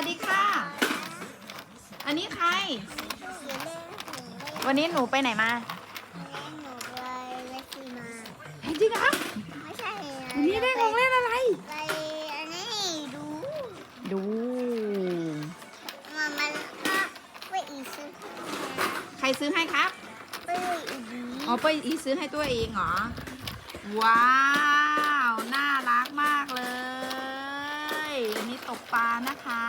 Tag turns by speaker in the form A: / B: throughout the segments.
A: วัสดีค่ะ อันนี้ใคร
B: ชื่อเล่นหนู
A: วันนี้หนูไปไหนมา
B: เล่นหนูไปเล่นซีมา
A: จริงครับ
B: ไม่ใช่นะ
A: วันนี้ได้ของเล่นอะไร
B: ไปอันนี้ดู
A: ดู
B: มามันก็ไปอีกซื้อ
A: ใครซื้อให้ครับ
B: ไปอีกดี
A: อ๋อไปอีซื้อให้ตัวเองเหรอ ว้าว น่ารักมากเลย อันนี้ ตกปลานะคะ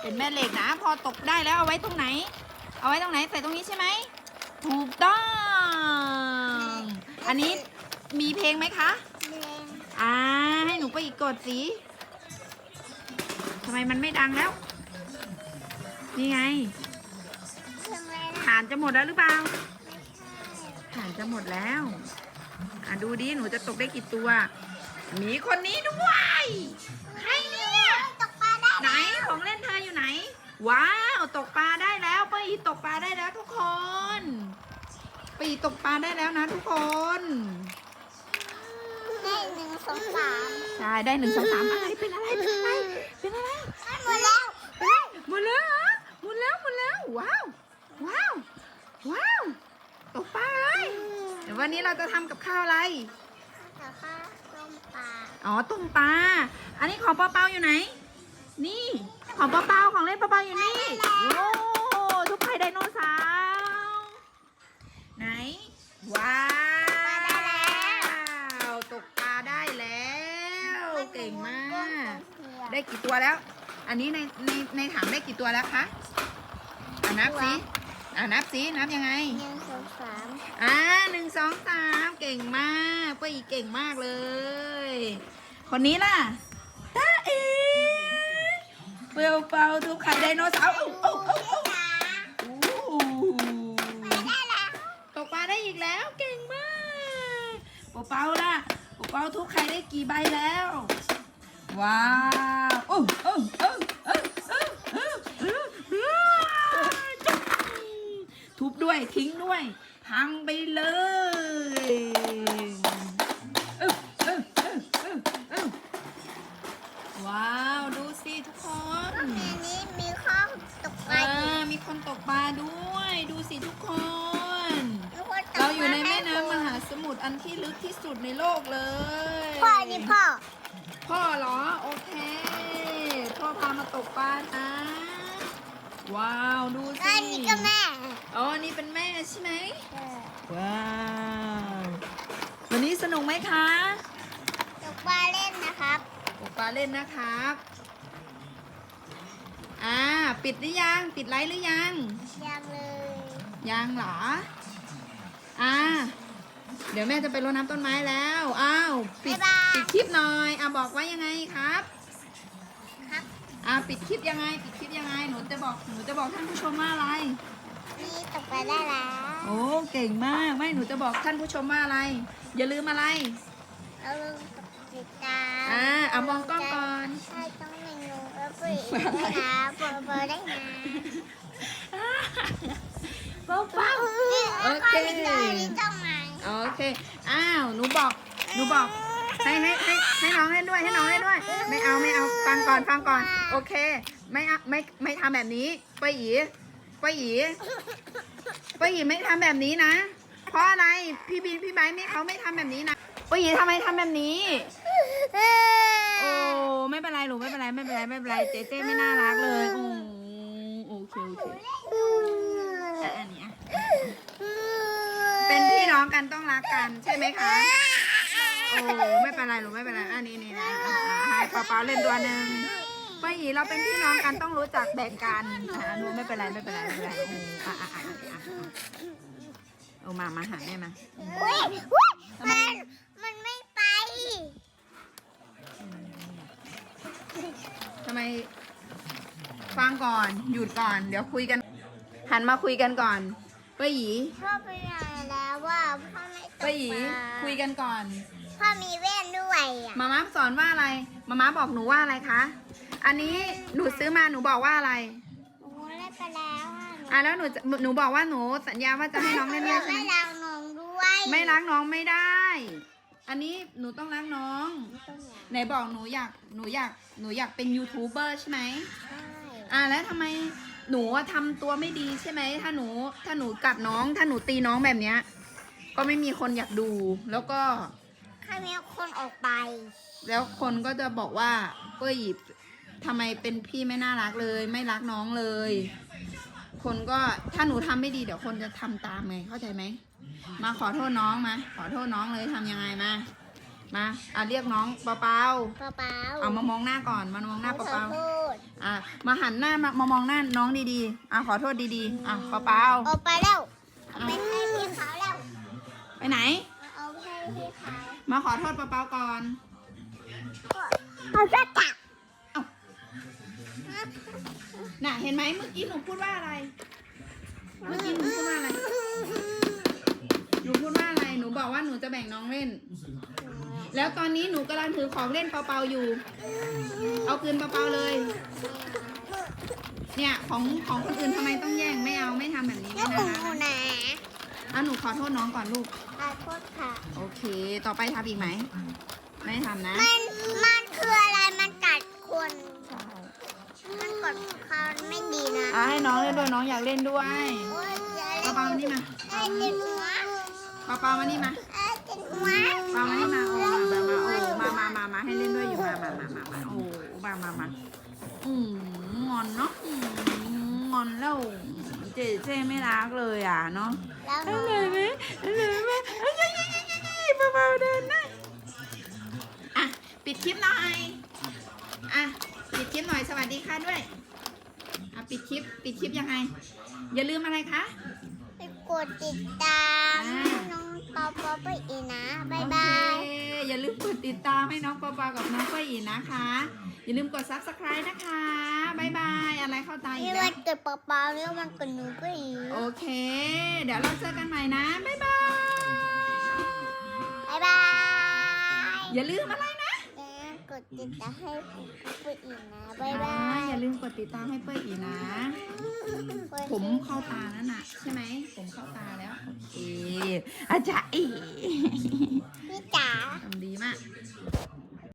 A: เป็นแม่เหล็กนะ พอตกได้แล้วเอาไว้ตรงไหน เอาไว้ตรงไหนใส่ตรงนี้ใช่ไหมถูกต้อง อันนี้มีเพลงไหมคะ
B: แดง
A: อ่าให้หนูไปอีกกดสิทำไมมันไม่ดังแล้ว นี่ไง
B: เครื่องเล่น
A: ฐานจะหมดแล้วหรือเปล่า
B: ไม่ใช่
A: ฐานจะหมดแล้วอะดูดิหนูจะตกได้กี่ตัว มีคนนี้ด้วย ใคร ว้าวตกปลาได้แล้วป้าอีตกปลาได้แล้วทุกคนป้าอีตกปลาได้แล้วนะทุกคน
B: ได้หนึ่งสองสาม
A: ใช่ได้หนึ่งสองสามอะไรเป็นอะไรเป็นอะไรเป็นอะไร
B: หมดแล้ว
A: หมดแล้วเหรอหมดแล้วหมดแล้วว้าวว้าวว้าวตกปลาเลยเดี๋ยววันนี้เราจะทำกับข้าวอะไร
B: แต่ข้าต้มปลา
A: อ๋อต้มปลาอันนี้ของเปาเปาอยู่ไหน นี่ ของเปาเปาของเล่นเปาเปาอยู่นี่โอ้ทุกไข่ไดโนเสาร์ไหน ว้าวตกปลาได้แล้ว เก่งมาก ได้กี่ตัวแล้ว อันนี้ในในในถังได้กี่ตัวแล้วคะอะนับสิอะนับสินับยังไง
B: หนึ่งสองสาม
A: อ่าหนึ่งสองสามเก่งมากป้าอีเก่งมากเลย คนนี้ล่ะตาเอ เปลเปาทุกไข่ไดโนเสาร์อู้อู้อู้อู้อู้ตกปลาได้อีกแล้วเก่งมากเปาเปาล่ะเปาเปาทุกไข่ได้กี่ใบแล้ว ว้าวโอ้โอ้โอ้โอ้โอ้โอ้โอ้ทุบด้วยทิ้งด้วย พังไปเลยเอ้าเอ้าเอ้าเอ้าเอ้าว้าว ดูสิทุกคน
B: ก็มีนี้มีข้าวตกปลา
A: อ่า
B: อีก
A: มีคนตกปลาด้วย ดูสิทุกคน
B: มีคนตกปล
A: เราอยู่ในแม่น้ำมหาสมุทรอันที่ลึกที่สุดในโลกเลย
B: พ่อนี่พ่อ
A: พ่อเหรอ โอเค พ่อพามาตกปลานะ ว้าว ดูสิ
B: อันนี้ก็แม่
A: อ๋ออันนี่เป็นแม่ใช่ไหม
B: เออ
A: ว้าว วันนี้สนุกไหมคะ
B: ตกปลาเล่นนะครับ
A: ตกปลาเล่นนะครับอ่า ปิดหรือยัง ปิดไลฟ์หรือยัง
B: ยังเลย
A: ยังเหรอ อ่า เดี๋ยวแม่จะไปรดน้ำต้นไม้แล้ว อ้าว ปิดปิดคลิปหน่อย อะบอกว่ายังไงครับ
B: ครับ
A: อะปิดคลิปยังไง ปิดคลิปยังไง หนูจะบอก หนูจะบอกท่านผู้ชมว่าอะไร
B: นี่ตกปลาได้แล้ว
A: โอ้ เก่งมาก ไม่ หนูจะบอกท่านผู้ชมว่าอะไร อย่าลืมอะไร
B: เราลืมกดติดตาม
A: อ่าเอามองกล้องก่อน
B: ใช่ต้องเมนูเออปุ๋ย ได้นะเปิดเปิดได้นะ
A: เป้าเป้าโอเค
B: ต้องมา
A: โอเค อ้าว หนูบอก หนูบอก ให้ให้ให้ให้น้องเล่นด้วย ให้น้องเล่นด้วย ไม่เอาไม่เอา ฟังก่อนฟังก่อน โอเค ไม่เอาไม่ไม่ทำแบบนี้ป้าหยีป้าหยีป้าหยีไม่ทำแบบนี้นะ เพราะอะไร พี่บีนพี่ไบร์ไม่เขาไม่ทำแบบนี้นะป้าหยีทำไมทำแบบนี้ โอ้ ไม่เป็นไรหนู ไม่เป็นไรไม่เป็นไรไม่เป็นไรเจ๊เจ๊ไม่น่ารักเลยอืมโอเคโอเคอะอันเนี้ยเป็นพี่น้องกันต้องรักกันใช่ไหมคะโอ้ไม่เป็นไรหนูไม่เป็นไรอันนี้นี่นะอะอะให้ป้าป้าเล่นตัวหนึ่งป้าหยีเราเป็นพี่น้องกันต้องรู้จักแบ่งกันอะหนูไม่เป็นไรไม่เป็นไรไม่เป็นไรโอ้อะอะอะอะอะโอ้มามาหาแม่มา
B: อุ้ยอุ้ยมันมันไม่ไป
A: ทำไม ฟังก่อน หยุดก่อน เดี๋ยวคุยกัน หันมาคุยกันก่อนป้าหยี
B: พ่อไปไหนแล้วว่าพ่อไม่ตก
A: ป้าหยี
B: ปลา
A: คุยกันก่อน
B: พ่อมีแว่นด้วยอะ
A: มาม่าสอนว่าอะไร มาม่าบอกหนูว่าอะไรคะ อันนี้หนูซื้อมาหนูบอกว่าอะไร
B: หนูเล่นไปแล้วอะ
A: อะแล้วหนูจะหนูบอกว่าหนูสัญญาว่าจะให้น้องเล่นด้วยใช่
B: ไม่
A: ไหม
B: รักน้องด้วย
A: ไม่รักน้องไม่ได้ อันนี้หนูต้องรักน้อง
B: ต้องอย่าง
A: ไหนบอกหนูอยากหนูอยากหนูอยากเป็นยูทูบเบอร์ใช่ไหม
B: ใช่
A: อะแล้วทำไมหนูอะทำตัวไม่ดีใช่ไหม ถ้าหนูถ้าหนูกัดน้อง ถ้าหนูตีน้องแบบเนี้ย ก็ไม่มีคนอยากดู แล้วก็
B: ใครมีคนออกไป
A: แล้วคนก็จะบอกว่าเป้ยหยิบทำไมเป็นพี่ไม่น่ารักเลย ไม่รักน้องเลย คนก็ถ้าหนูทำไม่ดีเดี๋ยวคนจะทำตามไงเข้าใจไหมมาขอโทษน้องมาขอโทษน้องเลยทำยังไงมามาอะเรียกน้องเปาเปา
B: เปล่าเปล่า
A: ๆเอามามองหน้าก่อนมามองหน้าเปา
B: ขอ
A: เปา
B: โทษ
A: ๆอะมาหันหน้ามามามองหน้าน้องดีๆอะขอโทษดีๆอะเปาเปา
B: ออกไปแล้วเอาไปให้พี่เขาแล้ว
A: ๆไปไหน
B: เอาไปให้พี่เขา
A: มาขอโทษเปาเปาๆก่อน
B: เขาจะจับ
A: น่ะเห็นไหมเมื่อกี้หนูพูดว่าอะไร เมื่อกี้หนูพูดว่าอะไร หนูพูดว่าอะไร หนูบอกว่าหนูจะแบ่งน้องเล่น แล้วตอนนี้หนูกำลังถือของเล่นเปาๆอยู่ เอาคืนเปาๆเลย เนี่ยของของคนอื่นทำไมต้องแย่ง ไม่เอาไม่ทำแบบนี้
B: แล้
A: ไม่
B: ว
A: นะ
B: ของหนูนะ
A: เอาหนูขอโทษน้องก่อนลูก
B: ขอโทษค่ะ
A: โอเค ต่อไปทำอีกไหม ไม่ทำนะ
B: มัน มันคืออะไรมัน
A: อะให้น้องเล่นด้วยน้องอยากเล่นด้วย
B: โอ้ยเดี๋ยว
A: เปามานี่มา
B: ไอ้ติดหัว
A: เปามานี่มาปามานี่มาโอ้มามามาโอ้มามามามาให้เล่นด้วยอยู่มามามามามาโอ้มามามาอืมงอนเนาะงอนแล้วเจ๊เจ๊ไม่รักเลยอะเนาะ
B: แล้วหนู
A: เลยไหมเลยไหมเอ้ยอ้ยเอ้ยเอ้ยเอ้ยเบาๆเดินนะอะปิดคลิปหน่อยอะปิดคลิปหน่อยสวัสดีค่ะด้วย ปิดคลิป ปิดคลิปยังไง อย่าลืมอะไรคะ
B: ไปกดติดตาม
A: อ่า
B: ให้น้องปอปอไปอีกนะบายบาย
A: โอเคอย่าลืมกดติดตามให้น้องปอปากับน้องก้อยอีกนะคะ อย่าลืมกด subscribe นะคะบายบายอะไรเข้าตาอี
B: นี่
A: กแล้
B: วั
A: วน
B: เกิดปอปอแล้วมันเกิดหนูก็อีก
A: โอเค เดี๋ยวเราเจอกันใหม่นะบายบาย
B: บายบาย
A: อย่าลืมอะไรนะ
B: ก ดติดตามให้เพื่อีกนะบ๊ายบา
A: ยอย่าลืมกดติดตามให้เป้ยอีกนะ ผมเข้าตาแล้วน่ะ ใช่ไหม ผมเข้าตาแล้ว โอเคอาจารย์อี
B: พี่จ๋า
A: ทำดีมาก